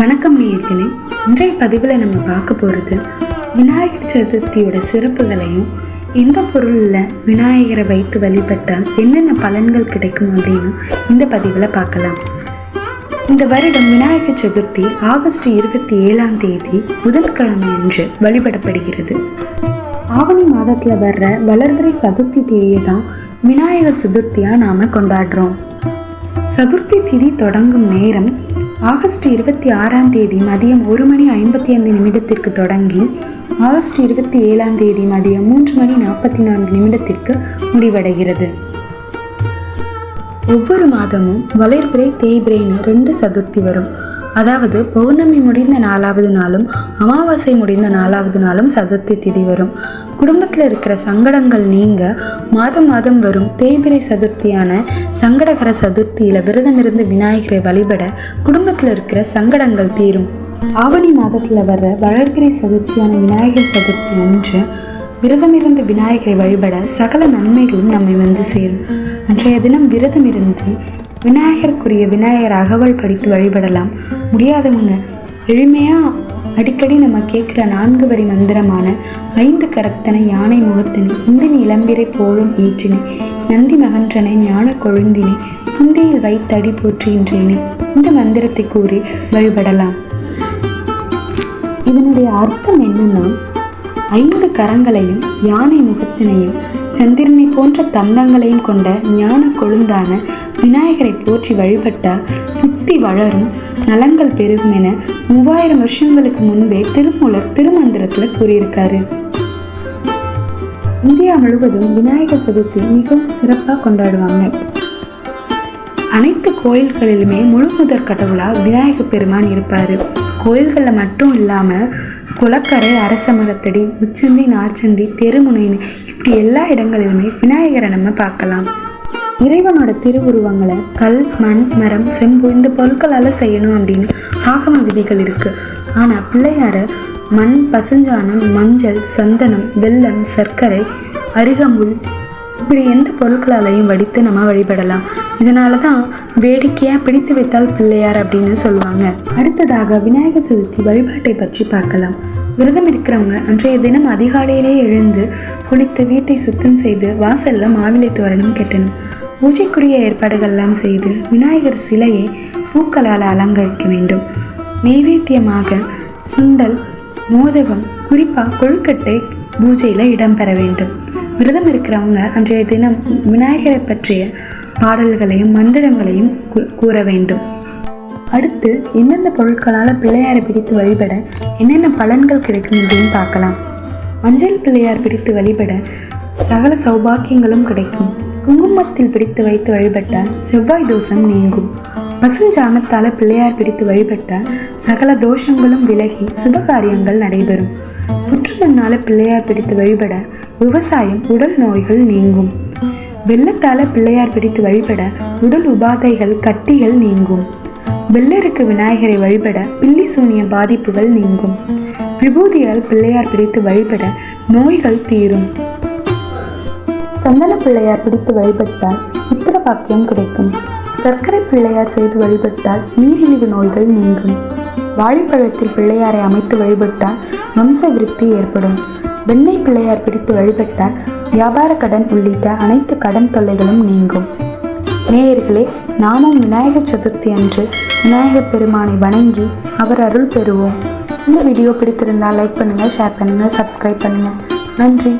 வணக்கம் நேயர்களே இன்றைய பதிவில் நம்ம பார்க்க போகிறது விநாயகர் சதுர்த்தியோட சிறப்புகளையும் எந்த பொருளில் விநாயகரை வைத்து வழிபட்டால் என்னென்ன பலன்கள் கிடைக்கும் அப்படின்னு இந்த பதிவில் பார்க்கலாம். இந்த வருடம் விநாயகர் சதுர்த்தி ஆகஸ்ட் இருபத்தி ஏழாம் தேதி புதன்கிழமை அன்று வழிபடப்படுகிறது. ஆவணி மாதத்தில் வர்ற வளர்பிறை சதுர்த்தி தேதியை தான் விநாயகர் சதுர்த்தியாக நாம் கொண்டாடுறோம். சதுர்த்தி திதி தொடங்கும் நேரம் ஆகஸ்ட் இருபத்தி ஆறாம் தேதி மதியம் ஒரு மணி ஐம்பத்தி ஐந்து நிமிடத்திற்கு தொடங்கி ஆகஸ்ட் இருபத்தி ஏழாம் தேதி மதியம் மூன்று மணி நாற்பத்தி நான்கு நிமிடத்திற்கு முடிவடைகிறது. ஒவ்வொரு மாதமும் வளர்பிறை தேய்பிரைன்னு ரெண்டு சதுர்த்தி வரும். அதாவது பௌர்ணமி முடிந்த நாலாவது நாளும் அமாவாசை முடிந்த நாலாவது நாளும் சதுர்த்தி திதி வரும். குடும்பத்தில் இருக்கிற சங்கடங்கள் நீங்க மாதம் மாதம் வரும். தேய்பிரை சதுர்த்தியான சங்கடகர சதுர்த்தியில் விரதமிருந்து விநாயகரை வழிபட குடும்பத்தில் இருக்கிற சங்கடங்கள் தீரும். ஆவணி மாதத்தில் வர்ற வளர்பிறை சதுர்த்தியான விநாயகர் சதுர்த்தி அன்று விரதமிருந்து விநாயகரை வழிபட சகல நன்மைகளும் நம்மை வந்து சேரும். அன்றைய தினம் விரதமிருந்து விநாயகருக்குரிய விநாயகர் அகவல் படித்து வழிபடலாம். முடியாதவங்க எளிமையாக அடிக்கடி நம்ம கேட்குற நான்கு வரி மந்திரமான ஐந்து கரத்தனை யானை முகத்தினை இந்தின் இளம்பிரை போலும் ஈற்றினை நந்தி மகன்றனை ஞான கொழுந்தினை குந்தியில் வைத்தடி போற்றுகின்றேனே இந்த மந்திரத்தை கூறி வழிபடலாம். இதனுடைய அர்த்தம் என்னன்னா ஐந்து கரங்களையும் யானை முகத்தினையும் சந்திரனை போன்ற தந்தங்களையும் கொண்ட ஞான கொழுந்தான விநாயகரை போற்றி வழிபட்டால் புத்தி வளரும் நலங்கள் பெருகும் என மூவாயிரம் வருஷங்களுக்கு முன்பே திருமூலர் திருமந்திரத்தில் கூறியிருக்காரு. இந்தியா முழுவதும் விநாயகர் சதுர்த்தி மிகவும் சிறப்பாக கொண்டாடுவாங்க. அனைத்து கோயில்களிலுமே முழு முதற் கடவுளாக விநாயகர் பெருமான் இருப்பார். கோயில்களில் மட்டும் இல்லாமல் குளக்கரை அரச மரத்தடி உச்சந்தி நார்ச்சந்தி தெருமுனைன்னு இப்படி எல்லா இடங்களிலுமே விநாயகரை நம்ம பார்க்கலாம். இறைவனோட திருவுருவங்களை கல் மண் மரம் செம்பு இந்த பொருட்களால் செய்யணும் அப்படின்னு ஆகம விதிகள் இருக்குது ஆனால் பிள்ளையாரை மண் பசுஞ்சாணம் மஞ்சள் சந்தனம் வெல்லம் சர்க்கரை அருகம்புல் இப்படி எந்த பொருட்களாலையும் வடித்து நம்ம வழிபடலாம். இதனால தான் வேடிக்கையாக பிடித்து வைத்தால் பிள்ளையார் அப்படின்னு சொல்லுவாங்க. அடுத்ததாக விநாயகர் சதுர்த்தி வழிபாட்டை பற்றி பார்க்கலாம். விரதம் இருக்கிறவங்க அன்றைய தினம் அதிகாலையிலே எழுந்து குளித்து வீட்டை சுத்தம் செய்து வாசல்ல மாவிலை தோரணம் கட்டணும். பூஜைக்குரிய ஏற்பாடுகள்லாம் செய்து விநாயகர் சிலையை பூக்களால் அலங்கரிக்க வேண்டும். நெய்வேத்தியமாக சுண்டல் மோதகம் குறிப்பாக கொழுக்கட்டை பூஜையில் இடம்பெற வேண்டும். விரதம் இருக்கிறவங்க அன்றைய தினம் விநாயகரை பற்றிய பாடல்களையும் மந்திரங்களையும் கூ- கூற வேண்டும். அடுத்து எந்தெந்த பொருட்களால் பிள்ளையாரை பிடித்து வழிபட என்னென்ன பலன்கள் கிடைக்கும் அப்படின்னு பார்க்கலாம். மஞ்சள் பிள்ளையார் பிடித்து வழிபட சகல சௌபாக்கியங்களும் கிடைக்கும். குங்குமத்தில் பிடித்து வைத்து வழிபட்டால் செவ்வாய் தோஷம் நீங்கும். பசுஞ்சாணத்தால் பிள்ளையார் பிடித்து வழிபட்டால் சகல தோஷங்களும் விலகி சுபகாரியங்கள் நடைபெறும். புற்றுமண்ணால பிள்ளையார் பிடித்து வழிபட விவசாயம் உடல் நோய்கள் நீங்கும். வெள்ளத்தால பிள்ளையார் பிடித்து வழிபட உடல் உபாதைகள் கட்டிகள் நீங்கும். வெள்ளருக்கு விநாயகரை வழிபட பில்லி சூனிய பாதிப்புகள் நீங்கும். விபூதியால் பிள்ளையார் பிடித்து வழிபட நோய்கள் தீரும். சந்தன பிள்ளையார் பிடித்து வழிபட்டால் உத்திரபாக்கியம் கிடைக்கும். சர்க்கரை பிள்ளையார் செய்து வழிபட்டால் நீரிழிவு நோய்கள் நீங்கும். வாழைப்பழத்தில் பிள்ளையாரை அமைத்து வழிபட்டால் வம்ச விருத்தி ஏற்படும். வெண்ணெய் பிள்ளையார் பிடித்து வழிபட்டால் வியாபார கடன் உள்ளிட்ட அனைத்து கடன் தொல்லைகளும் நீங்கும். நேயர்களே நாமும் விநாயகர் சதுர்த்தி அன்று விநாயகர் பெருமானை வணங்கி அவர் அருள் பெறுவோம். இந்த வீடியோ பிடித்திருந்தால் லைக் பண்ணுங்கள் ஷேர் பண்ணுங்கள் சப்ஸ்கிரைப் பண்ணுங்கள் நன்றி.